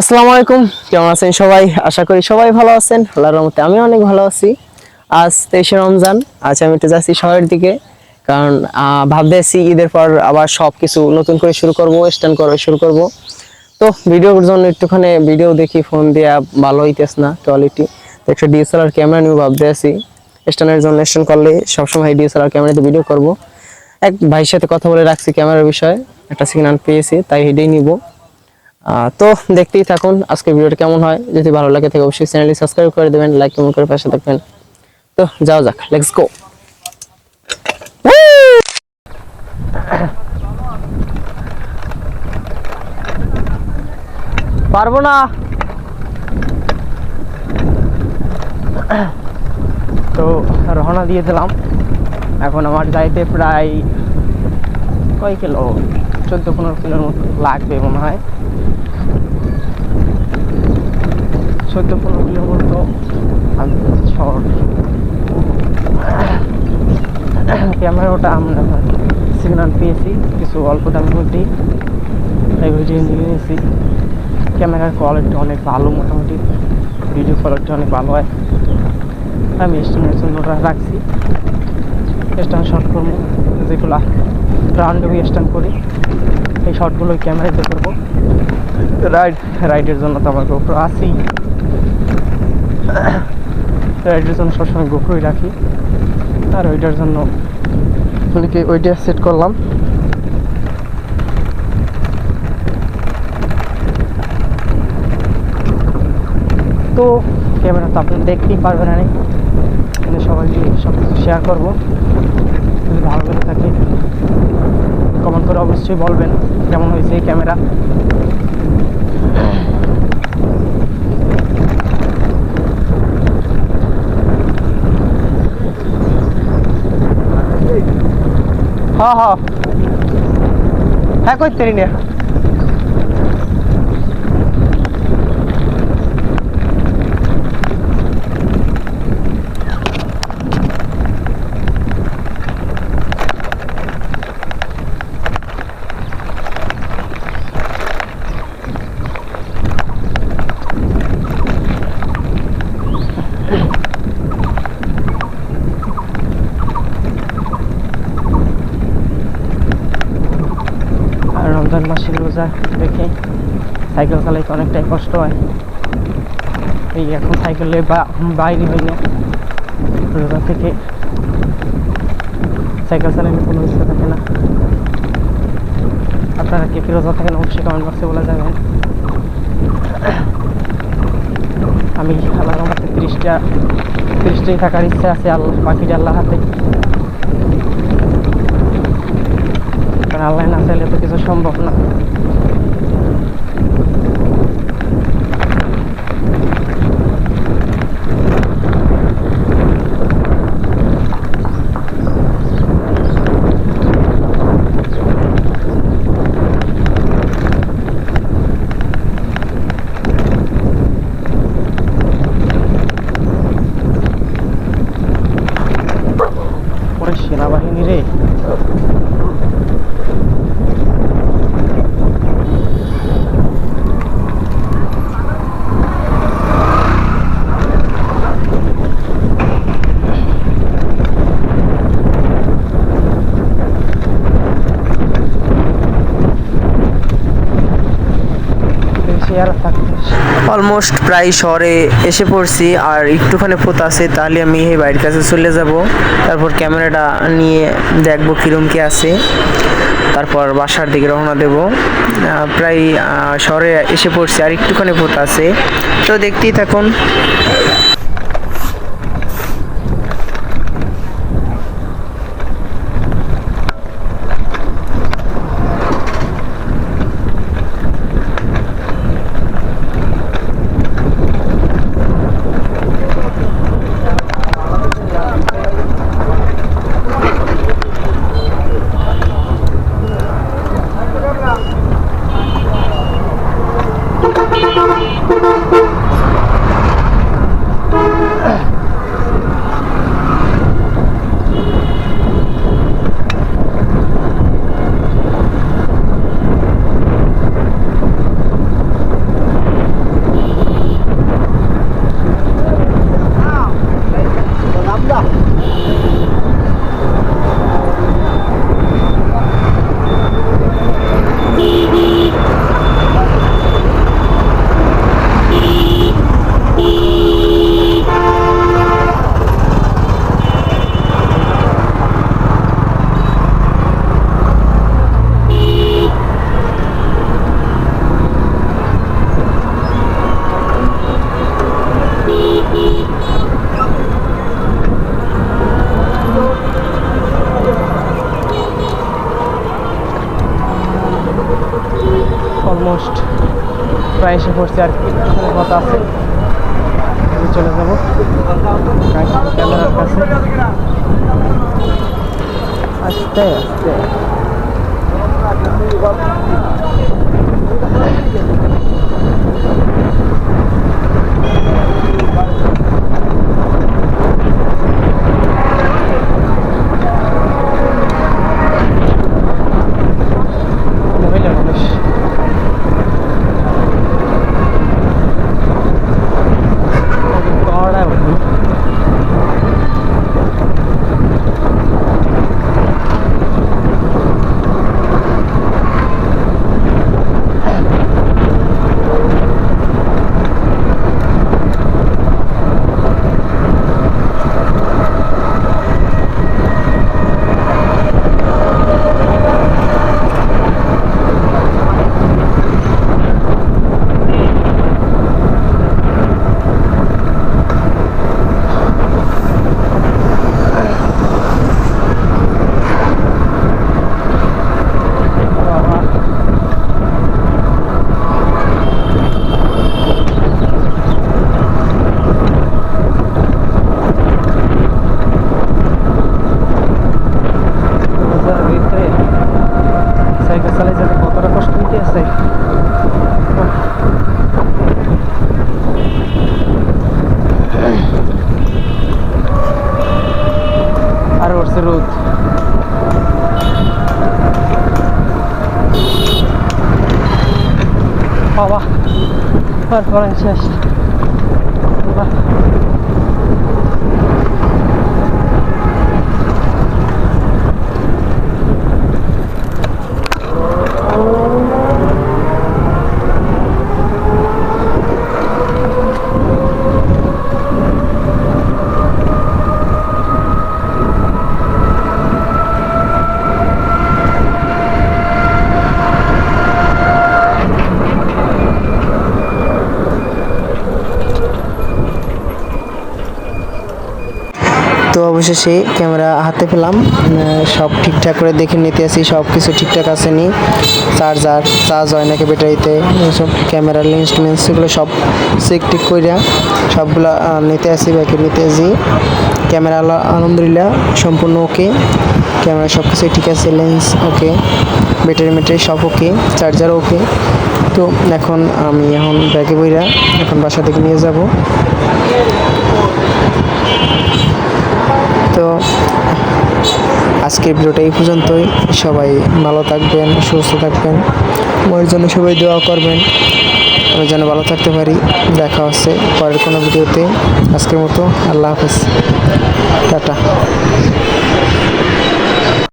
আসসালামু আলাইকুম, কেমন আছেন সবাই? আশা করি সবাই ভালো আছেন। আল্লাহর রহমতে আমি অনেক ভালো আছি। আজ তেইশে রমজান, আজ আমি একটু যাচ্ছি শহরের দিকে, কারণ ভাবতেছি ঈদের পর আবার সব কিছু নতুন করে শুরু করব স্ট্যান্ড করে শুরু করব। তো ভিডিওর জন্য একটুখানি ভিডিও দেখি, ফোন দিয়ে ভালো হইতেছে না কোয়ালিটি তো একটা ডিএসএলআর ক্যামেরা নিয়ে ভাবতে আছি স্ট্যান্ডের জন্য স্ট্যান্ড করলে সবসময় ডিএসএলআর ক্যামেরাতে ভিডিও করব। এক ভাইয়ের সাথে কথা বলে রাখছি ক্যামেরার বিষয়ে। একটা সিগন্যাল পেয়েছি, তাই হেডেই নিব। তো দেখতেই থাকুন আজকের ভিডিওটা কেমন হয়। যদি ভালো লাগে থাকে অবশ্যই চ্যানেলটি সাবস্ক্রাইব করে দেবেন লাইক কমেন্ট করে পাশে থাকবেন। তো যাও যাক লেটস গো পারব না। তো রওনা দিয়ে দিলাম। এখন আমার যাইতে প্রায় কয় কিলো? চোদ্দ, পনেরো কিলোর মতো লাগবে মনে হয়। চোদ্দ পনেরো কিলোর মতো আমি শহর ক্যামেরাটা আমরা সিগন্যাল পেয়েছি কিছু অল্প দামের মধ্যেই ভিডিও নিয়ে নিয়েছি ক্যামেরার কোয়ালিটি অনেক ভালো মোটামুটি ভিডিও কোয়ালিটি অনেক ভালো হয় আমি স্ট্যান্ডের জন্য রাখছি স্ট্যান্ড শর্ট করব যেগুলো রাউন্ডে স্ট্যান্ড করি এই শর্টগুলো ক্যামেরাতে করব রাইড রাইডের জন্য তো আমার গোপ্রো আছেই। রাইডের জন্য সবসময় গোপ্রোই রাখি। আর ওইটার জন্য ওইদিকে ওইটা সেট করলাম। তো ক্যামেরা তো আপনি দেখতেই পারবেন না কিন্তু সবাইকে সব কিছু শেয়ার করব। যদি ভালো লেগে থাকে কমেন্ট করে অবশ্যই বলবেন, কেমন হয়েছে ক্যামেরা? হ্যাঁ হ্যাঁ হ্যাঁ করতে না আর রমজান মাসের রোজা দেখে সাইকেল চালাইতে অনেকটাই কষ্ট হয়। এই এখন সাইকেলে বাইরে হই রোজা থেকে সাইকেল চালাইলে কোনো ইচ্ছা থাকে না। আপনারা কে কি রোজা থাকেন অবশ্যই কমেন্ট বক্সে বলে যাবেন আমি আল্লাহ রহমতে তিরিশটা তিরিশটাই থাকার ইচ্ছা আছে, আল্লাহ বাকিটা আল্লাহ হাতে। কারণ আল্লাহ না চাইলে তো কিছু সম্ভব না ওরে সেনাবাহিনী রে শেয়ার থাকতে অলমোস্ট প্রায় শহরে এসে পড়ছি, আর একটুখানি পোত আছে, তাহলে আমি এই বাড়ির কাছে চলে যাব। তারপর ক্যামেরাটা নিয়ে দেখব কিরম কি আছে। তারপর বাসার দিকে রওনা দেব। প্রায় শহরে এসে পড়ছি, আর একটুখানি পোত আছে। তো দেখতেই থাকুন। পড়ছি আর কি কথা আছে। চলে যাব। ক্যামেরার কাছে আস্তে আস্তে। তারপরে শেষ তো অবশেষে ক্যামেরা হাতে পেলাম। সব ঠিকঠাক করে দেখে নিতে আসি সব কিছু ঠিকঠাক আসেনি। চার্জার, চার্জ হয় নাকি ব্যাটারিতে সব ক্যামেরা লেন্স টেন্স সেগুলো সব চেক টিক কইরা সবগুলো নিতে আসি ব্যাকে নিতে আসি। ক্যামেরা আলা- আলহামদুলিল্লাহ সম্পূর্ণ ওকে ক্যামেরা সব কিছুই ঠিক আছে লেন্স ওকে ব্যাটারি ম্যাটারি সব ওকে চার্জার ওকে তো এখন আমি এখন ব্যাগে বইরা এখন বাসা থেকে নিয়ে যাব। তো আজকের ভিডিওটা এই পর্যন্তই। সবাই ভালো থাকবেন, সুস্থ থাকবেন আমার জন্য সবাই দোয়া করবেন। আমি যেন ভালো থাকতে পারি। দেখা হচ্ছে পরের কোনো ভিডিওতে। আজকের মতো আল্লাহ হাফেজ। টাটা।